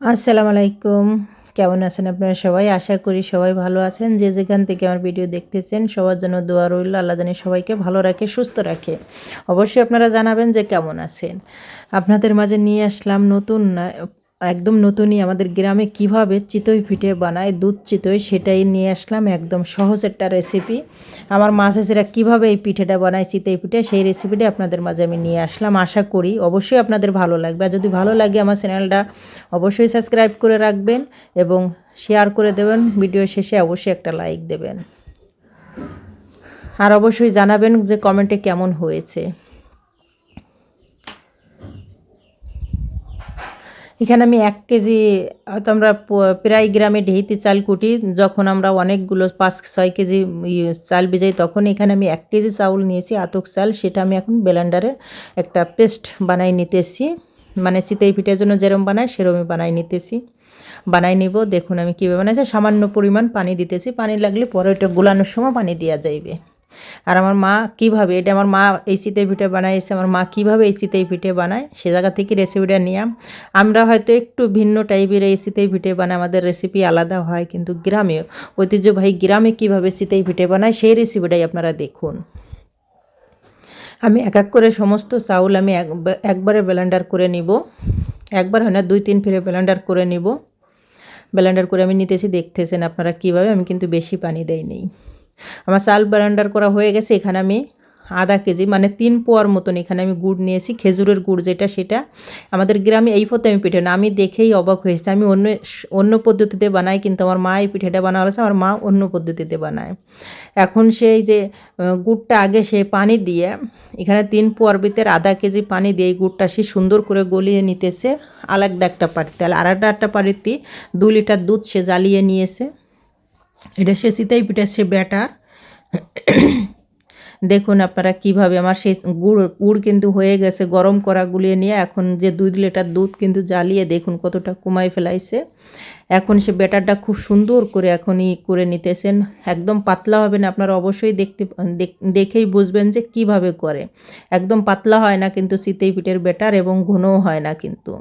আসসালামু আলাইকুম। কেমন আছেন আপনারা সবাই? আশা করি সবাই ভালো আছেন। যে যেখান থেকে আমার ভিডিও দেখতেছেন, সবার জন্য দোয়া রইল। আল্লাহ জানি সবাইকে ভালো রাখে, সুস্থ রাখে। অবশ্যই আপনারা জানাবেন যে কেমন আছেন। আপনাদের মাঝে নিয়ে আসলাম নতুন একদম নতুনই আমাদের গ্রামে কীভাবে চিতই পিঠে বানায়, দুধ চিতই সেটাই নিয়ে আসলাম, একদম সহজ একটা রেসিপি আমার মা চাষিরা কীভাবে এই পিঠেটা বানায় চিতই পিঠে, সেই রেসিপিটা আপনাদের মাঝে আমি নিয়ে আসলাম, আশা করি অবশ্যই আপনাদের ভালো লাগবে। আর যদি ভালো লাগে আমার চ্যানেলটা অবশ্যই সাবস্ক্রাইব করে রাখবেন এবং শেয়ার করে দেবেন। ভিডিও শেষে অবশ্যই একটা লাইক দেবেন। আর অবশ্যই জানাবেন যে কমেন্টে কেমন হয়েছে। এখানে আমি এক কেজি, হয়তো আমরা প্রায় গ্রামে ঢেইতে চাল কুটি, যখন আমরা অনেকগুলো পাঁচ, ছয় কেজি চাল ভিজাই তখন এখানে আমি এক কেজি চাউল নিয়েছি, আতক চাল। সেটা আমি এখন ব্লেন্ডারে একটা পেস্ট বানাই নিতেছি। মানে চিতই পিঠের জন্য যেরম বানায়, সেরমই বানাই নিতেছি। বানাই নিব, দেখুন আমি কীভাবে বানাইছি সামান্য পরিমাণ পানি দিতেছি। পানি লাগলে পরে ওটা গোলানোর সময় পানি দেওয়া যাইবে। আর আমার মা কীভাবে, এটা আমার মা এই চিতই পিঠে বানাইছে আমার মা কীভাবে এই চিতই পিঠে বানায়, সে জায়গা থেকে রেসিপিটা নিয়াম আমরা হয়তো একটু ভিন্ন টাইপের এই চিতই পিঠে বানাই আমাদের রেসিপি আলাদা হয়, কিন্তু গ্রামে, ঐতিহ্যবাহী গ্রামে কীভাবে চিতই পিঠে বানায়, সেই রেসিপিটাই আপনারা দেখুন। আমি এক এক করে সমস্ত চাউল আমি এক, একবারে ব্লেন্ডার করে নিব। একবার হয় না, দুই, তিন ফিরে ব্লেন্ডার করে নিব। ব্লেন্ডার করে আমি নিতেছি, দেখতেছেন আপনারা কীভাবে, আমি কিন্তু বেশি পানি দেই নেই। আমার চাল ব্লেন্ডার করা হয়ে গেছে, এখানে আমি আধা কেজি মানে তিন পোয়ার মতন এখানে আমি গুড় নিয়েছি, খেজুরের গুড় যেটা সেটা। আমাদের গ্রামে এই পথে আমি পিঠে না, আমি দেখেই অবাক হয়েছি আমি অন্য অন্য পদ্ধতিতে বানাই, কিন্তু আমার মা এই পিঠেটা বানানো হয়েছে আমার মা অন্য পদ্ধতিতে বানায়। এখন সেই যে গুড়টা আগে সে পানি দিয়ে, এখানে তিন পোয়ার ভিতরে আধা কেজি পানি দিয়ে এই গুড়টা সে সুন্দর করে গলিয়ে নিতেছে আলাদা একটা পাড়িতে আর আরেকটা একটা পাড়িতে দু লিটার দুধ সে জ্বালিয়ে নিয়েছে। এটা সে চিতাই পিঠে, সে ব্যাটার দেখুন আপনারা কীভাবে আমার সেই গুড় গুড় কিন্তু হয়ে গেছে, গরম করা গুলিয়ে নিয়ে এখন যে দুই লিটার দুধ কিন্তু জ্বালিয়ে দেখুন কতটা কমাই ফেলাইছে। এখন সে ব্যাটারটা খুব সুন্দর করে এখনই করে নিতেছেন। একদম পাতলা হবে না, আপনারা অবশ্যই দেখতে দেখেই বুঝবেন যে কীভাবে করে। একদম পাতলা হয় না কিন্তু চিতই পিঠের ব্যাটার এবং ঘনও হয় না কিন্তু।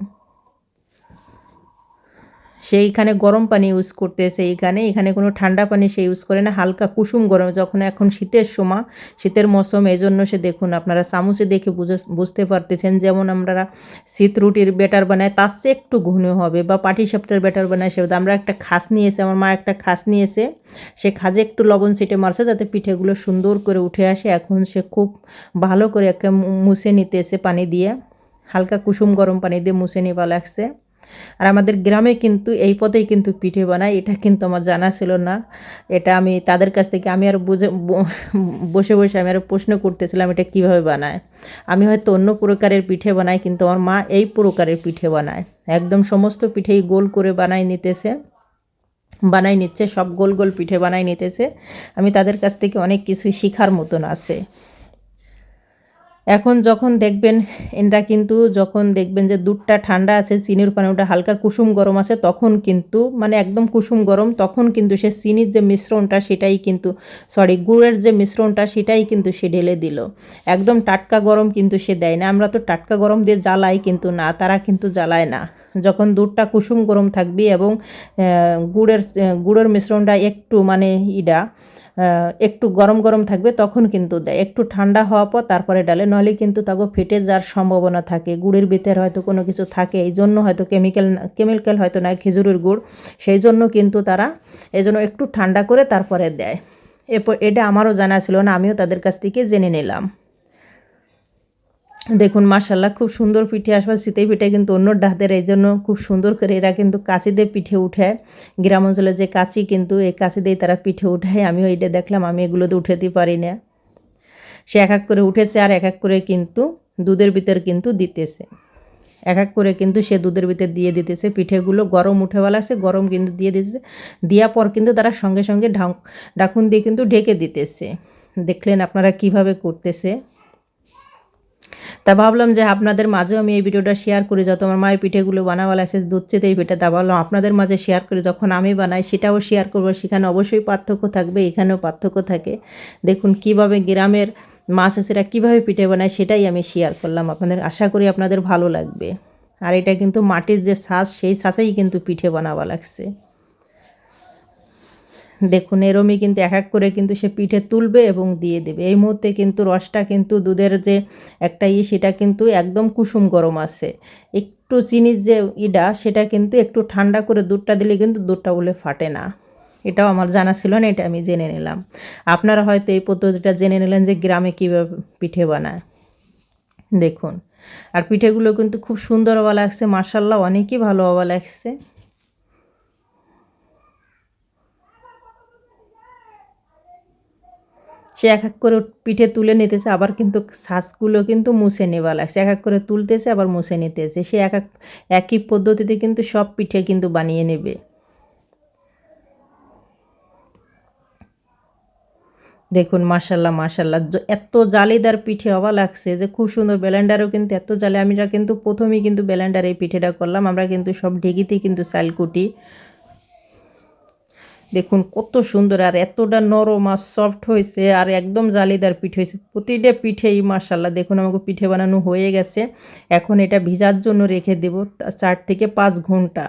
সেইখানে গরম পানি ইউজ করতেছে, এইখানে এখানে কোনো ঠান্ডা পানি সে ইউজ করে না, হালকা কুসুম গরম। যখন এখন শীতের সময়, শীতের মৌসুম এই জন্য সে দেখুন, আপনারা চামচে দেখে বুঝে, বুঝতে পারতেছেন, যেমন আমরা শীত রুটির বেটার বানাই, তার চেয়ে একটু ঘন হবে, বা পাটি সাপটার বেটার বানাই, সে আমরা একটা খাস নিয়েছে, আমার মা একটা খাস নিয়েছে, সে খাজে একটু লবণ সিটে মারছে, যাতে পিঠেগুলো সুন্দর করে উঠে আসে। এখন সে খুব ভালো করে একটা মুছে নিতেছে পানি দিয়ে, হালকা কুসুম গরম পানি দিয়ে মুছে নিবা লাগছে। আর আমাদের গ্রামে কিন্তু এই পথেই কিন্তু পিঠে বানায়, এটা কিন্তু আমার জানা ছিল না। এটা আমি তাদের কাছ থেকে আমি আর বুঝে বসে বসে আমি আর প্রশ্ন করতেছিলাম এটা কীভাবে বানায়। আমি হয়তো অন্য প্রকারের পিঠে বানাই, কিন্তু আমার মা এই প্রকারের পিঠে বানায়। একদম সমস্ত পিঠেই গোল করে বানাই নিতেছে বানাই নিচ্ছে, সব গোল গোল পিঠে বানাই নিতেছে। আমি তাদের কাছ থেকে অনেক কিছুই শেখার মতন আছে। এখন যখন দেখবেন এটা কিন্তু যখন দেখবেন যে দুধটা ঠান্ডা আছে, চিনির পানিটা হালকা কুসুম গরম আছে, তখন কিন্তু মানে একদম কুসুম গরম, তখন কিন্তু সে চিনির যে মিশ্রণটা, সেটাই কিন্তু সরি গুড়ের যে মিশ্রণটা, সেটাই কিন্তু সে ঢেলে দিল। একদম টাটকা গরম কিন্তু সে দেয় না। আমরা তো টাটকা গরম দিয়ে জ্বালাই কিন্তু না, তারা কিন্তু জ্বালায় না। যখন দুধটা কুসুম গরম থাকবে এবং গুড়ের গুড়ের মিশ্রণটা একটু মানে ইডা একটু গরম গরম থাকবে, তখন কিন্তু দেয়। একটু ঠান্ডা হওয়ার পর তারপরে ডালে নলে কিন্তু তাকে ফেটে যাওয়ার সম্ভাবনা থাকে। গুড়ের ভিতরে হয়তো কোনো কিছু থাকে, এই জন্য হয়তো কেমিক্যাল কেমিক্যাল হয়তো নয় খেজুরের গুড়। সেই জন্য কিন্তু তারা এই জন্য একটু ঠান্ডা করে তারপরে দেয়। এরপর, এটা আমারও জানা ছিল না, আমিও তাদের কাছ থেকে জেনে নিলাম। দেখুন মার্শাল্লাহ খুব সুন্দর পিঠে আসবার শীতের পিঠে কিন্তু অন্য ডাহাদের এই জন্য খুব সুন্দর করে এরা কিন্তু কাঁচি দিয়ে পিঠে উঠায়। গ্রাম অঞ্চলে যে কাঁচি কিন্তু এই কাঁচি দিয়ে তারা পিঠে উঠায়। আমিও এইটা দেখলাম, আমি এগুলো এগুলোতে উঠাতে পারি না। সে এক এক করে উঠেছে আর এক এক করে কিন্তু দুধের ভিতর কিন্তু দিতেছে। এক এক করে কিন্তু সে দুধের ভিতর দিয়ে দিতেছে। পিঠেগুলো গরম উঠেওয়া লাগছে গরম কিন্তু দিয়ে দিতেছে। দেওয়ার পর কিন্তু তারা সঙ্গে সঙ্গে ঢাক ডাকুন দিয়ে কিন্তু ঢেকে দিতেছে। দেখলেন আপনারা কীভাবে করতেছে। তা ভাবলাম যে আপনাদের মাঝেও আমি এই ভিডিওটা শেয়ার করি, যত আমার মায়ের পিঠেগুলো বানাওয়ালা আছে দুধ চেতে এই পিঠে তা ভাবলাম আপনাদের মাঝে শেয়ার করি, যখন আমি বানাই সেটাও শেয়ার করব, সেখানে অবশ্যই পার্থক্য থাকবে, এখানেও পার্থক্য থাকে। দেখুন কীভাবে গ্রামের মা চাষিরা কীভাবে পিঠে বানায়, সেটাই আমি শেয়ার করলাম আপনাদের, আশা করি আপনাদের ভালো লাগবে। আর এটা কিন্তু মাটির যে শ্বাস, সেই শ্বাসেই কিন্তু পিঠে বানাবা লাগছে। দেখুন এরমই কিন্তু এক এক করে কিন্তু সে পিঠে তুলবে এবং দিয়ে দেবে। এই মুহূর্তে কিন্তু রসটা কিন্তু দুধের যে একটা ই, সেটা কিন্তু একদম কুসুম গরম আছে। একটু চিনির যে ইডা সেটা কিন্তু একটু ঠান্ডা করে দুধটা দিলে কিন্তু দুধটা বলে ফাটে না। এটাও আমার জানা ছিল না, এটা আমি জেনে নিলাম। আপনারা হয়তো এই পদ্ধতিটা জেনে নিলেন যে গ্রামে কীভাবে পিঠে বানায়। দেখুন, আর পিঠেগুলো কিন্তু খুব সুন্দর হওয়া লাগছে মার্শাল্লাহ অনেকই ভালো হওয়া লাগছে। সে এক এক করে পিঠে তুলে নিতেছে, আবার কিন্তু শ্বাসগুলো কিন্তু মুছে নেওয়া লাগছে। এক এক করে তুলতেছে, আবার মুছে নিতেছে। সে এক এক, একই পদ্ধতিতে কিন্তু সব পিঠে কিন্তু বানিয়ে নেবে। দেখুন মাসাল্লাহ মাসাল্লাহ এত জালিদার পিঠে হওয়া লাগছে যে খুব সুন্দর ব্যালেন্ডারও কিন্তু, এত জালে, আমরা কিন্তু প্রথমেই কিন্তু ব্যালেন্ডার এই পিঠেটা করলাম। আমরা কিন্তু সব ঢেকিতেই কিন্তু চাল কুটি। দেখুন কত সুন্দর, আর এতটা নরম আর সফট হয়েছে, আর একদম জালিদার পিঠে হয়েছে। প্রতিটা পিঠেই মাসাল্লাহ দেখুন আমাকে পিঠে বানানো হয়ে গেছে। এখন এটা ভিজার জন্য রেখে দেব, চার থেকে পাঁচ ঘণ্টা।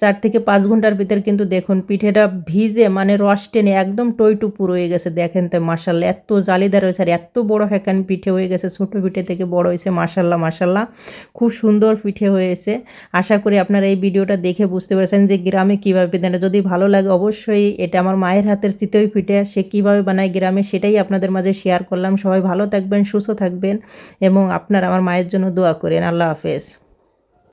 চার থেকে পাঁচ ঘণ্টার ভিতরে কিন্তু দেখুন পিঠেটা ভিজে মানে রস টেনে একদম টইটুপু হয়ে গেছে। দেখেন তো মাসাল্লাহ এত জালিদার হয়েছে। আর এত বড় হ্যাকান পিঠে হয়ে গেছে, ছোটো পিঠে থেকে বড় হয়েছে মাসাল্লাহ মাসাল্লাহ খুব সুন্দর পিঠে হয়েছে। আশা করি আপনারা এই ভিডিওটা দেখে বুঝতে পেরেছেন যে গ্রামে কীভাবে পিঠে যদি ভালো লাগে অবশ্যই এটা আমার মায়ের হাতের চিতই পিঠে, সে কীভাবে বানায় গ্রামে সেটাই আপনাদের মাঝে শেয়ার করলাম। সবাই ভালো থাকবেন, সুস্থ থাকবেন এবং আপনারা আমার মায়ের জন্য দোয়া করেন। আল্লাহ হাফেজ।